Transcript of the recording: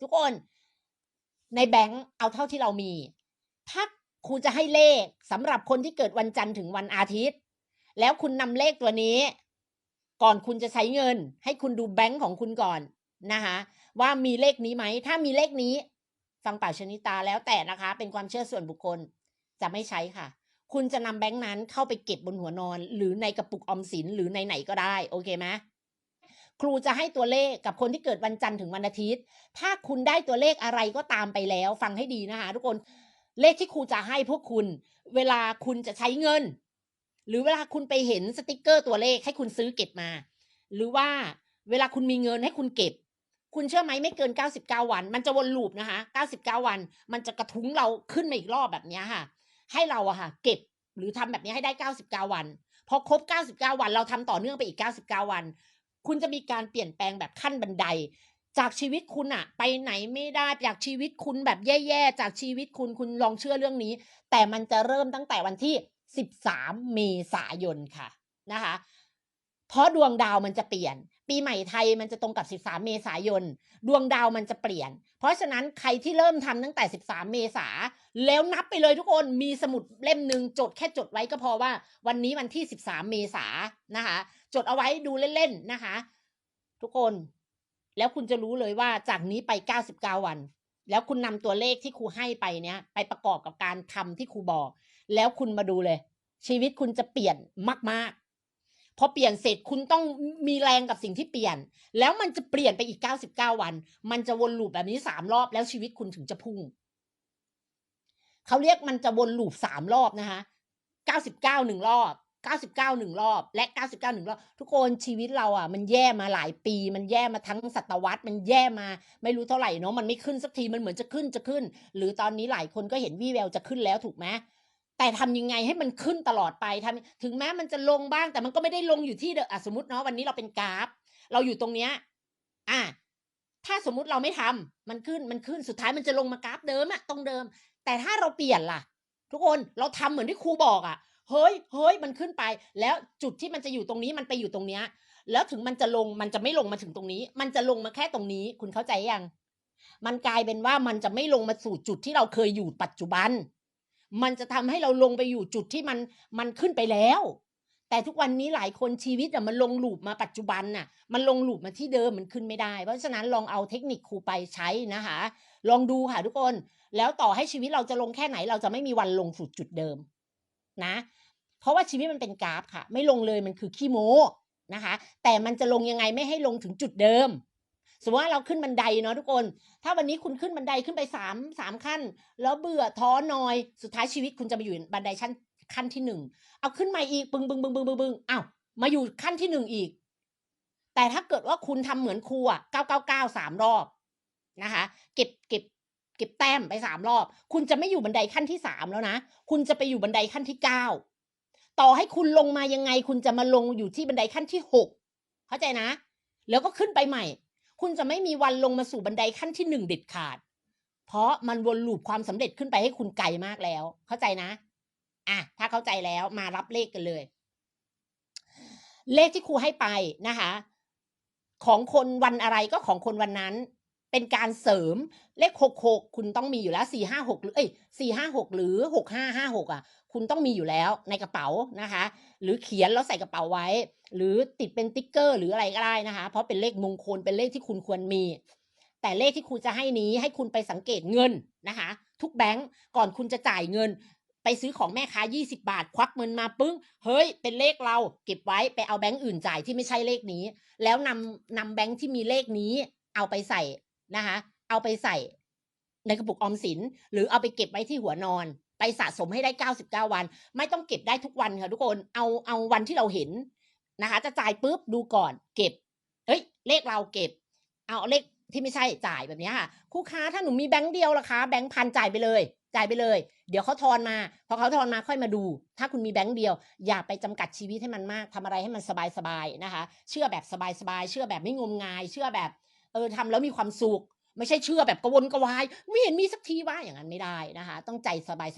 ทุกคนในแบงก์เอาเท่าที่เรามีถ้าครูจะให้เลขสำหรับคนที่เกิดวันจันทร์ถึงวันอาทิตย์ แล้วคุณนำเลขตัวนี้ ก่อนคุณจะใช้เงิน ให้คุณดูแบงก์ของคุณก่อนนะคะว่ามีเลขนี้ไหม ถ้ามีเลขนี้ ฟังป่าชนิตาแล้วแต่นะคะ เป็นความเชื่อส่วนบุคคลจะไม่ใช้ค่ะ คุณจะนำแบงค์นั้นเข้าไปเก็บบนหัวนอน หรือในกระปุกออมสินหรือในไหนก็ได้ โอเคไหม ครูจะให้ตัวเลขกับคนที่เกิดวันจันทร์ถึงวันอาทิตย์ ถ้าคุณได้ตัวเลขอะไรก็ตามไปแล้ว ฟังให้ดีนะคะทุกคนเลขที่ครูจะให้พวกคุณ เวลาคุณจะใช้เงิน หรือเวลาคุณไปเห็นสติกเกอร์ตัวเลขให้คุณซื้อเก็บมา หรือว่าเวลาคุณมีเงินให้คุณเก็บ คุณเชื่อไหมไม่เกิน 99 วัน มันจะวนลูปนะคะ 99 วัน มันจะกระทุ้งเราขึ้นมาอีกรอบแบบนี้ค่ะ ให้เราอะค่ะ เก็บหรือทำแบบนี้ให้ได้ 99 วันพอครบ 99 วัน เราทำต่อเนื่องไปอีก 99 วัน คุณจะมีการเปลี่ยนแปลงแบบขั้นบันได จากชีวิตคุณอะไปไหนไม่ได้จากชีวิตคุณแบบแย่ๆจากชีวิตคุณคุณลองเชื่อเรื่องนี้ แต่มันจะเริ่มตั้งแต่วันที่ 13 เมษายนค่ะนะคะเพราะดวงดาวมันจะเปลี่ยน ปีใหม่ไทยมันจะตรงกับ 13 เมษายน ดวงดาวมันจะเปลี่ยน เพราะฉะนั้นใครที่เริ่มทำตั้งแต่ 13 เมษาแล้วนับไปเลยทุกคนมีสมุดเล่มหนึ่งจดแค่จดไว้ก็พอว่า วันนี้วันที่ 13 เมษานะคะ จดเอาไว้ดูเล่นๆนะคะ ทุกคนแล้วคุณจะรู้เลยว่าจากนี้ไป 99 วัน แล้วคุณนำตัวเลขที่ครูให้ไปเนี้ยไปประกอบกับการทำที่ครูบอก แล้วคุณมาดูเลย ชีวิตคุณจะเปลี่ยนมาก ๆ พอเปลี่ยนเสร็จคุณต้องมีแรงกับสิ่งที่เปลี่ยน แล้วมันจะเปลี่ยนไปอีก 99 วัน มันจะวนลูปแบบนี้สามรอบแล้วชีวิตคุณถึงจะพุ่งเขาเรียกมันจะวนลูปสามรอบนะคะ99หนึ่งรอบ99หนึ่งรอบ และ 99หนึ่งรอบ ทุกคนชีวิตเราอะ มันแย่มาหลายปี มันแย่มาทั้งศตวรรษ มันแย่มา ไม่รู้เท่าไหร่เนาะมันไม่ขึ้นสักทีมันเหมือนจะขึ้นจะขึ้น หรือตอนนี้หลายคนก็เห็นวี่แววจะขึ้นแล้วถูกไหม แต่ทำยังไงให้มันขึ้นตลอดไปทำถึงแม้มันจะลงบ้าง แต่มันก็ไม่ได้ลงอยู่ที่เดิมอะสมมติเนาะวันนี้เราเป็นกราฟ เราอยู่ตรงเนี้ย อะถ้าสมมุติเราไม่ทำมันขึ้นมันขึ้นสุดท้ายมันจะลงมากราฟเดิมอะตรงเดิม แต่ถ้าเราเปลี่ยนล่ะ ทุกคนเราทำเหมือนที่ครูบอกอะเฮ้ยเฮ้ยมันขึ้นไป แล้วจุดที่มันจะอยู่ตรงนี้มันไปอยู่ตรงเนี้ย แล้วถึงมันจะลงมันจะไม่ลงมาถึงตรงนี้ มันจะลงมาแค่ตรงนี้ คุณเข้าใจยังมันกลายเป็นว่ามันจะไม่ลงมาสู่จุดที่เราเคยอยู่ปัจจุบัน มันจะทำให้เราลงไปอยู่จุดที่มันมันขึ้นไปแล้ว แต่ทุกวันนี้หลายคนชีวิตอะมันลงหลูปมาปัจจุบันน่ะ มันลงหลูปมาที่เดิมมันขึ้นไม่ได้ เพราะฉะนั้นลองเอาเทคนิคครูไปใช้นะคะ ลองดูค่ะทุกคน แล้วต่อให้ชีวิตเราจะลงแค่ไหน เราจะไม่มีวันลงสู่จุดเดิมนะ เพราะว่าชีวิตมันเป็นกราฟค่ะ ไม่ลงเลยมันคือขี้โม้นะคะ แต่มันจะลงยังไงไม่ให้ลงถึงจุดเดิม สมมติว่าเราขึ้นบันไดเนาะทุกคน ถ้าวันนี้คุณขึ้นบันไดขึ้นไปสามสามขั้น แล้วเบื่อท้อนอย สุดท้ายชีวิตคุณจะมาอยู่บันไดชั้นขั้นที่หนึ่งเอาขึ้นมาอีกบึงบึงบึงบึงบึงบึงอ้าวมาอยู่ขั้นที่หนึ่งอีก แต่ถ้าเกิดว่าคุณทำเหมือนครูอะเก้าเก้าเก้าสามรอบนะคะ เก็บเก็บเก็บแต้มไปสามรอบ คุณจะไม่อยู่บันไดขั้นที่สามแล้วนะ คุณจะไปอยู่บันไดขั้นที่เก้าต่อให้คุณลงมายังไง คุณจะมาลงอยู่ที่บันไดขั้นที่หกเข้าใจนะ แล้วก็ขึ้นไปใหม่ คุณจะไม่มีวันลงมาสู่บันไดขั้นที่หนึ่งเด็ดขาด เพราะมันวนลูปความสำเร็จขึ้นไปให้คุณไกลมากแล้ว เข้าใจนะ อะ ถ้าเข้าใจแล้วมารับเลขกันเลย เลขที่ครูให้ไปนะคะ ของคนวันอะไรก็ของคนวันนั้น เป็นการเสริมเลขหกหกคุณต้องมีอยู่แล้วสี่ห้าหกหรือเอ้ยสี่ห้าหกหรือหกห้าห้าหกอะ คุณต้องมีอยู่แล้วในกระเป๋านะคะ หรือเขียนแล้วใส่กระเป๋าไว้ หรือติดเป็นติ๊กเกอร์หรืออะไรก็ได้นะคะ เพราะเป็นเลขมงคลเป็นเลขที่คุณควรมี แต่เลขที่ครูจะให้นี้ให้คุณไปสังเกตเงินนะคะ ทุกแบงก์ก่อนคุณจะจ่ายเงิน ไปซื้อของแม่ค้า 20 บาท ควักเงินมาปึ้ง เฮ้ย เป็นเลขเรา เก็บไว้ไปเอาแบงก์อื่นจ่ายที่ไม่ใช่เลขนี้ แล้วนำนำแบงก์ที่มีเลขนี้เอาไปใส่ นะคะเอาไปใส่ในกระปุกออมสิน หรือเอาไปเก็บไว้ที่หัวนอน ไปสะสมให้ได้ 99 วัน ไม่ต้องเก็บได้ทุกวันค่ะทุกคนเอาเอาวันที่เราเห็นนะคะ จะจ่ายปุ๊บดูก่อน เก็บเฮ้ย เลขเราเก็บ เอาเลขที่ไม่ใช่จ่ายแบบนี้ค่ะครูค้าถ้าหนูมีแบงค์เดียวล่ะคะแบงค์พันจ่ายไปเลย จ่ายไปเลย เดี๋ยวเขาทอนมาพอเขาทอนมาค่อยมาดู ถ้าคุณมีแบงค์เดียว อย่าไปจำกัดชีวิตให้มันมากทำอะไรให้มันสบายๆนะคะ เชื่อแบบสบายๆเชื่อแบบไม่งมงาย เชื่อแบบ เออทำแล้วมีความสุข ไม่ใช่เชื่อแบบกระวนกระวาย ไม่เห็นมีสักทีว่าอย่างนั้นไม่ได้นะคะ ต้องใจสบาย